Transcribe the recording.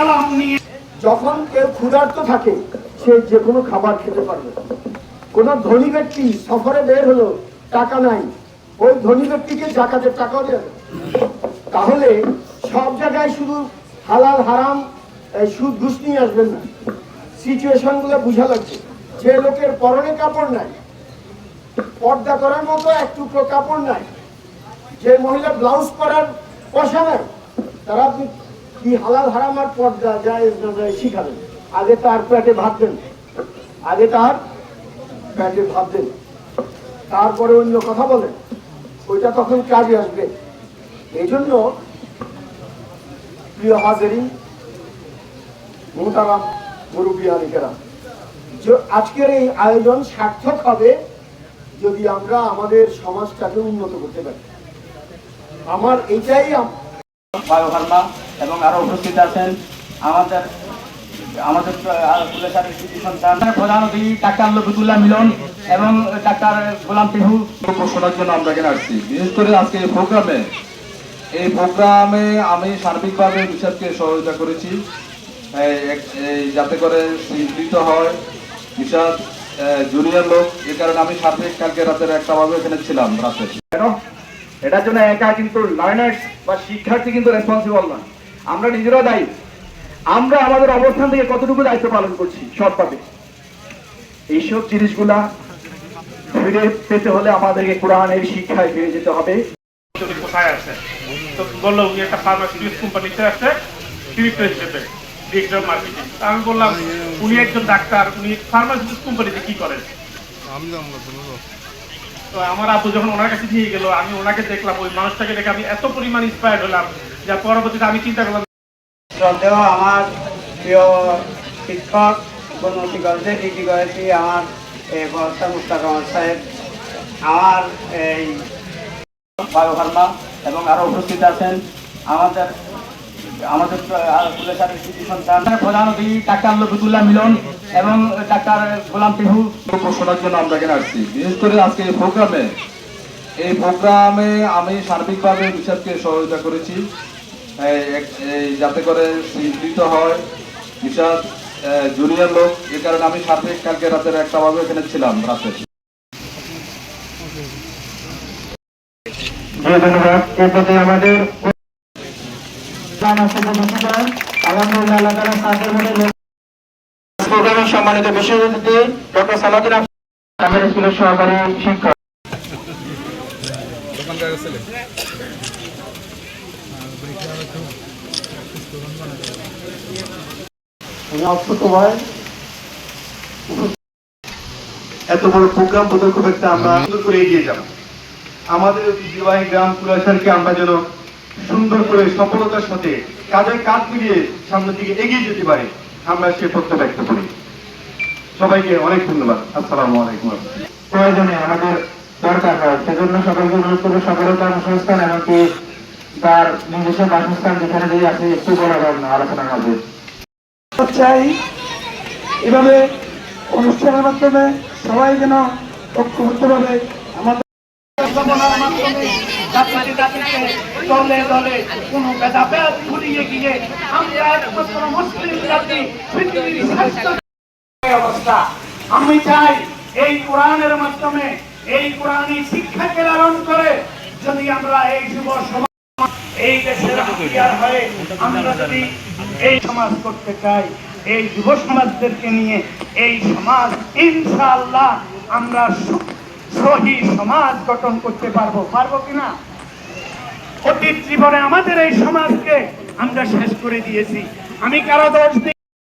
কালাম নিয়ে। যখন কেউ ক্ষুধার্ত থাকে, সে যে কোনো খাবার খেতে পারবে। কোন ধনী ব্যক্তি সফরে বের হলো, টাকা নাই। ওই ধনী ব্যক্তিকে জাকাতের টাকাও দেবে তাহলে সব জায়গায় শুধু হালাল, হারাম সুদ ঘুষ নিয়ে আসবেন না। সিচুয়েশনগুলো বুঝা লাগছে। যে লোকের পরনে কাপড় নাই, পর্দা করার মতো এক টুকরো কাপড় নাই, যে মহিলা ব্লাউজ পরার পয়সা নাই, তারা কি হালাল হারাম আর পর্দা যায় শিখাবেন। আগে তার পেটে ভাত দেন। আগে তার পেটে ভাত দেন। তারপরে অন্য কথা বলেন। ওইটা তখন কাজে আসবে। এই জন্য প্রিয় হাজারিন, মোহতারাম যে- আজকের এই আয়োজন সার্থক হবে যদি আমরা আমাদের সমাজটাকে উন্নত করতে পারি। আমার এইটাই বায়োফার্মা এবং আরও উপস্থিত আছেন আমাদের আমাদের পুলিশের সন্তান প্রধান অতিথি ডাক্তার লবিদুল্লাহ মিলন এবং ডাক্তার গোলাম পিহু। ঘোষণার জন্য আমরা এখানে আসছি। বিশেষ করে আজকে এই প্রোগ্রামে এই প্রোগ্রামে আমি সার্বিকভাবে বিষয়কে সহযোগিতা করেছি। এই যাতে করে শৃঙ্খলিত হয় বিষাদ জুনিয়র লোক এই কারণে আমি সার্বিক কালকে রাতের একটা ভাবে এখানে ছিলাম রাতে। কেন? এটার জন্য একা কিন্তু লার্নার্স বা শিক্ষার্থী কিন্তু রেসপন্সিবল না আমরা নিজেরা দায়ী। আমরা আমাদের অবস্থান থেকে কতটুকু দায়িত্ব পালন করছি সৎভাবে এইসব জিনিসগুলা ফিরে পেতে হলে আমাদেরকে কোরআনের শিক্ষায় ফিরে যেতে হবে। কোথায় আছে? তো বলল উনি একটা ফার্মাসিউটিক্যাল কোম্পানিতে আছে ডিরেক্টর হিসেবে ডিরেক্টর মার্কেটিং আমি বললাম উনি একজন ডাক্তার উনি ফার্মাসিউটিক্যাল কোম্পানিতে কি করেন? তো আমার আব্বু যখন ওনার কাছে দিয়ে গেল আমি ওনাকে দেখলাম ওই মানুষটাকে দেখে আমি এত পরিমাণ ইন্সপায়ার্ড হলাম। যা পরবর্তীতে আমি চিন্তা করলাম। শ্রদ্ধেয় আমার প্রিয় শিক্ষক বনমতি কলেজে ডিগ্রি করেছি আমার এই বস্তা মুস্তাক আমার সাহেব আমার এই বায়োফার্মা এবং আরও উপস্থিত আছেন। আমাদের আমাদের প্রধান অতিথি ডাক্তার লবিদুল্লাহ মিলন এবং ডাক্তার গোলাম পিহু। ঘোষণার জন্য আমরা এখানে আসছি। বিশেষ করে আজকে এই প্রোগ্রামে এই প্রোগ্রামে আমি সার্বিকভাবে বিষয়কে সহযোগিতা করেছি। যাতে করে শৃঙ্খলিত হয়। বিষাদ জুনিয়র লোক এই কারণে আমি সার্বিক কালকে রাতের একটা ভাবে এখানে ছিলাম রাতে। আমাদের সম্মানিত অতিথি ডক্টর স্কুলের সহকারী শিক্ষক। এত বড় প্রোগ্রাম বোধহয় খুব একটা আমরা সুন্দর করে এগিয়ে যাব। আমাদের ঐতিহ্যবাহী গ্রাম কুলাসারকে আমরা যেন সুন্দর করে সফলতার সাথে কাঁধে কাঁধ মিলিয়ে সামনের দিকে এগিয়ে যেতে পারি আমরা সে প্রত্যয় ব্যক্ত করি। সবাইকে অনেক ধন্যবাদ। আসসালামু আলাইকুম। প্রয়োজনে আমাদের দরকার হয়। সেজন্য সকলকে অনুরোধ করব সকলের কর্মসংস্থান এমনকি তার নিজস্ব বাসস্থান যেখানে যে আছে একটু বড় আলোচনার মাঝে চাই এভাবে অনুষ্ঠানের মাধ্যমে সবাই যেন আমাদের পৃথিবীর শ্রেষ্ঠ অবস্থা। আমি চাই এই কোরআনের মাধ্যমে এই কোরআনী শিক্ষাকে লালন করে যদি আমরা এই যুব সমাজ এই দেশের হাতিয়ার হয়ে আমরা যদি এই সমাজ করতে চাই এই যুব সমাজদেরকে নিয়ে এই সমাজ ইনশাআল্লাহ আমরা সহি সমাজ গঠন করতে পারব। পারব কিনা অতীত জীবনে আমাদের এই সমাজকে আমরা শেষ করে দিয়েছি। আমি কারও দোষ দিই